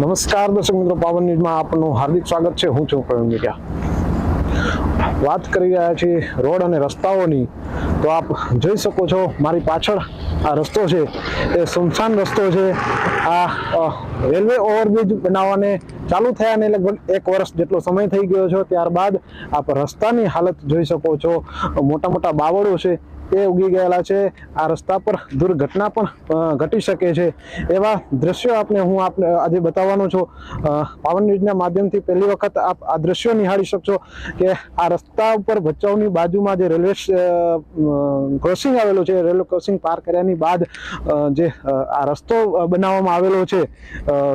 નમસ્કાર દર્શક મિત્રો, પાવન ન્યૂઝમાં આપનું હાર્દિક સ્વાગત છે. હું છું પ્રવીણ મીડિયા વાત કરી રહ્યા છીએ રોડ અને રસ્તાઓની. તો આપ જોઈ શકો છો, મારી પાછળ આ રસ્તો છે. એ સુમસાન રસ્તો છે. આ રેલવે ઓવરબ્રિજ બનાવવાને ચાલુ થયાને લગભગ એક વર્ષ જેટલો સમય થઈ ગયો છે. ત્યારબાદ આપ રસ્તાની હાલત જોઈ શકો છો. મોટા મોટા બાવળો છે. એ ઉગી ગયેલા છે. આ રસ્તા પર દુર્ઘટના પણ ઘટી શકે છે. એવા દ્રશ્યો આપને હું આપને આજે બતાવવાનો છું. પાવન ન્યૂઝના માધ્યમથી પહેલી વખત આપ આ દ્રશ્યો નિહાળી શકશો કે આ રસ્તા ઉપર ભચાઉની બાજુમાં જે રેલવે ક્રોસિંગ આવેલો છે, રેલવે ક્રોસિંગ પાર કર્યાની બાદ જે આ રસ્તો બનાવવામાં આવેલો છે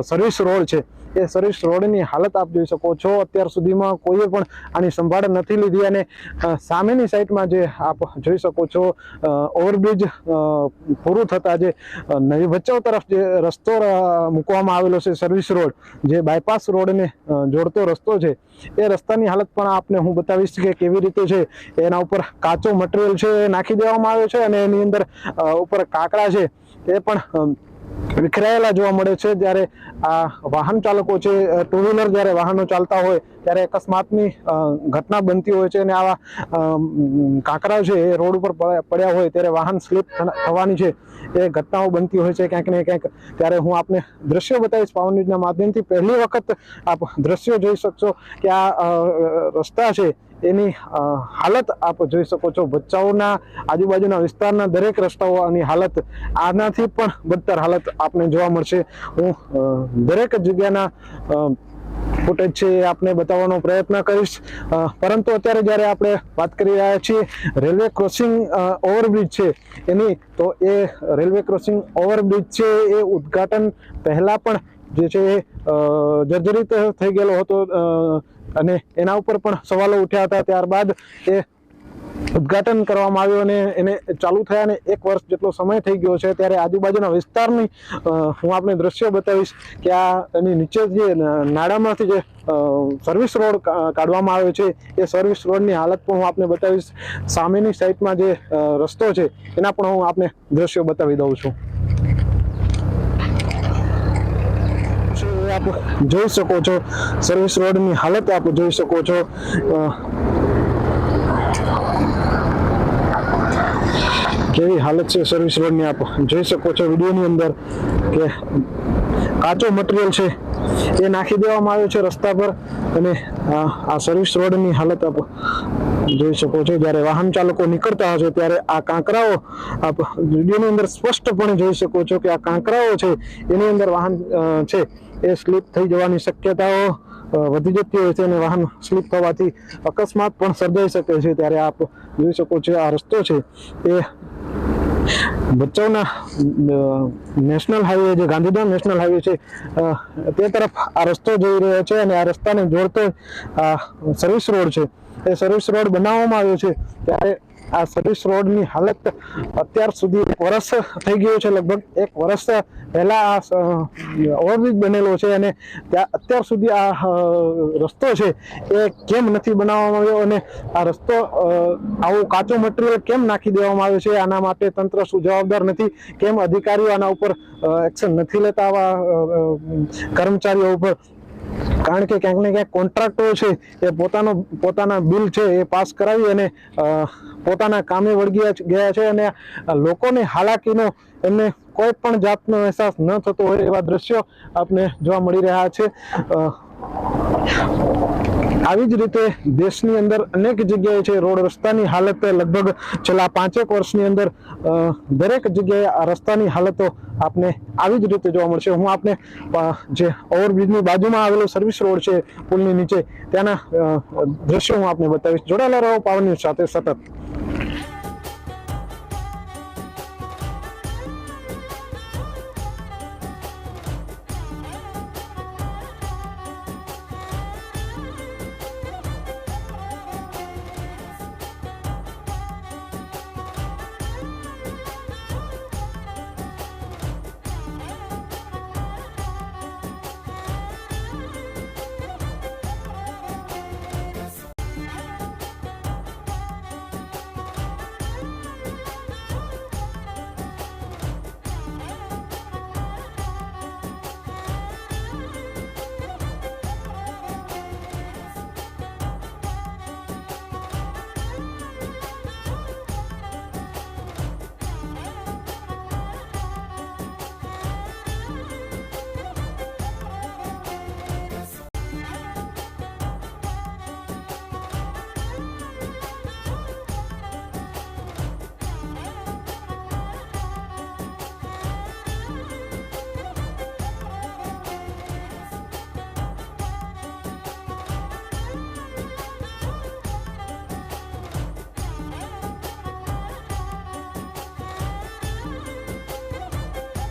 સર્વિસ રોડ છે. એ સર્વિસ રોડની હાલત આપ જોઈ શકો છો. અત્યાર સુધીમાં કોઈએ પણ આની સંભાળ નથી લીધી અને સામેની સાઈડમાં જે આપ જોઈ શકો છો ઓવરબ્રિજ પૂરું થતાં જે નવી ભચાઉ તરફ જે રસ્તો મૂકવામાં આવેલો છે સર્વિસ રોડ, જે બાયપાસ રોડને જોડતો રસ્તો છે. એ રસ્તાની હાલત પણ આપને હું બતાવીશ કે કેવી રીતે છે. એના ઉપર કાચો મટીરિયલ છે એ નાખી દેવામાં આવ્યો છે અને એની અંદર ઉપર કાકડા છે. એ પણ વિખરાયેલા જોવા મળે છે. જ્યારે આ વાહન ચાલકો છે ટુ વ્હીલર જ્યારે વાહનો ચાલતા હોય, ત્યારે અકસ્માતની ઘટના બનતી હોય છે અને આવા કાંકરા છે એ રોડ ઉપર પડ્યા પડ્યા હોય ત્યારે વાહન સ્લીપ થવાની છે એ ઘટનાઓ બનતી હોય છે ક્યાંક ને ક્યાંક. ત્યારે હું આપને દ્રશ્યો બતાવીશ પાવન ન્યૂઝના માધ્યમથી. પહેલી વખત આપ દ્રશ્યો જોઈ શકશો કે આ રસ્તા છે એની હાલત આપ જોઈ શકો છો. ભચાઉના આજુબાજુના વિસ્તારના દરેક રસ્તાઓની હાલત આનાથી પણ બદતર હાલત આપને જોવા મળશે. હું દરેક જગ્યાના ફૂટેજ છે એ આપને બતાવવાનો પ્રયત્ન કરીશ. પરંતુ અત્યારે જ્યારે આપણે વાત કરી રહ્યા છીએ, રેલવે ક્રોસિંગ ઓવરબ્રિજ છે એની, તો એ રેલવે ક્રોસિંગ ઓવરબ્રિજ છે એ ઉદ્ઘાટન પહેલાં પણ જે છે એ જર્જરિત થઈ ગયેલો હતો. અને એના ઉપર પણ સવાલો ઉઠ્યા હતા ત્યારબાદ એ ઉદ્ઘાટન કરવામાં આવ્યું અને એને ચાલુ થયાને એક વર્ષ જેટલો સમય થઈ ગયો છે ત્યારે આજુબાજુના વિસ્તારની હું આપને દ્રશ્ય બતાવીશ કે આ એની નીચે જે નાડામાંથી જે સર્વિસ રોડ કાઢવામાં આવ્યો છે, એ સર્વિસ રોડની હાલત પણ હું આપને બતાવીશ. સામેની સાઈડમાં જે રસ્તો છે, એના પણ હું આપને દ્રશ્યો બતાવી દઉં છું છે એ આપ જોઈ શકો છો. સર્વિસ રોડની હાલત આપ જોઈ શકો છો. કેવી હાલત છે સર્વિસ રોડની આપ જોઈ શકો છો વિડીયોની અંદર કે કાચો મટીરિયલ છે, એ નાખી દેવામાં આવ્યો છે રસ્તા પર અને આ સર્વિસ રોડની હાલત આપ જોઈ શકો છો. જ્યારે વાહન ચાલકો નીકળતા હશે ત્યારે આ કાંકરાઓ આપ વિડીયોની અંદર સ્પષ્ટપણે જોઈ શકો છો કે આ કાંકરાઓ છે, એની અંદર વાહન છે, એ સ્લીપ થઈ જવાની શક્યતાઓ વધી જતી હોય છે અને વાહન સ્લીપ થવાથી અકસ્માત પણ સર્જાઈ શકે છે. ત્યારે આપ જોઈ શકો છો, આ રસ્તો છે, એ ભચાઉના નેશનલ હાઈવે જે ગાંધીધામ નેશનલ હાઈવે છે તે તરફ આ રસ્તો જઈ રહ્યો છે અને આ રસ્તાને જોડતો સર્વિસ રોડ છે. એ સર્વિસ રોડ બનાવવામાં આવ્યો છે. ત્યારે આ સર્વિસ રોડની હાલત અત્યાર સુધી એક વર્ષ થઈ ગયું છે, લગભગ એક વર્ષ પહેલા આ ઓવરબ્રિજ બનેલો છે અને ત્યાં અત્યાર સુધી આ રસ્તો છે એ કેમ નથી બનાવવામાં આવ્યો અને આ રસ્તો આવું કાચો મટીરિયલ કેમ નાખી દેવામાં આવ્યો છે? આના માટે તંત્ર શું જવાબદાર નથી? કેમ અધિકારીઓ આના ઉપર એક્શન નથી લેતા આવા કર્મચારીઓ ઉપર? કારણ કે ક્યાંક ને ક્યાંક કોન્ટ્રાક્ટો છે, એ પોતાનો, પોતાના બિલ છે એ પાસ કરાવી અને પોતાના કામે વળગી ગયા છે અને લોકોને હાલાકીનો એમને કોઈ પણ જાતનો અહેસાસ ન થતો હોય એવા દ્રશ્યો આપને જોવા મળી રહ્યા છે. આવી જ રીતે દેશની અંદર અનેક જગ્યાએ છે, રોડ રસ્તાની હાલત લગભગ છેલ્લા પાંચેક વર્ષની અંદર દરેક જગ્યાએ આ રસ્તાની હાલતો આપને આવી જ રીતે જોવા મળશે. હું આપને જે ઓવરબ્રિજની બાજુમાં આવેલો સર્વિસ રોડ છે, પુલની નીચે, ત્યાંના દ્રશ્યો હું આપને બતાવીશ. જોડાયેલા રહો પાવન ન્યૂઝ સાથે સતત.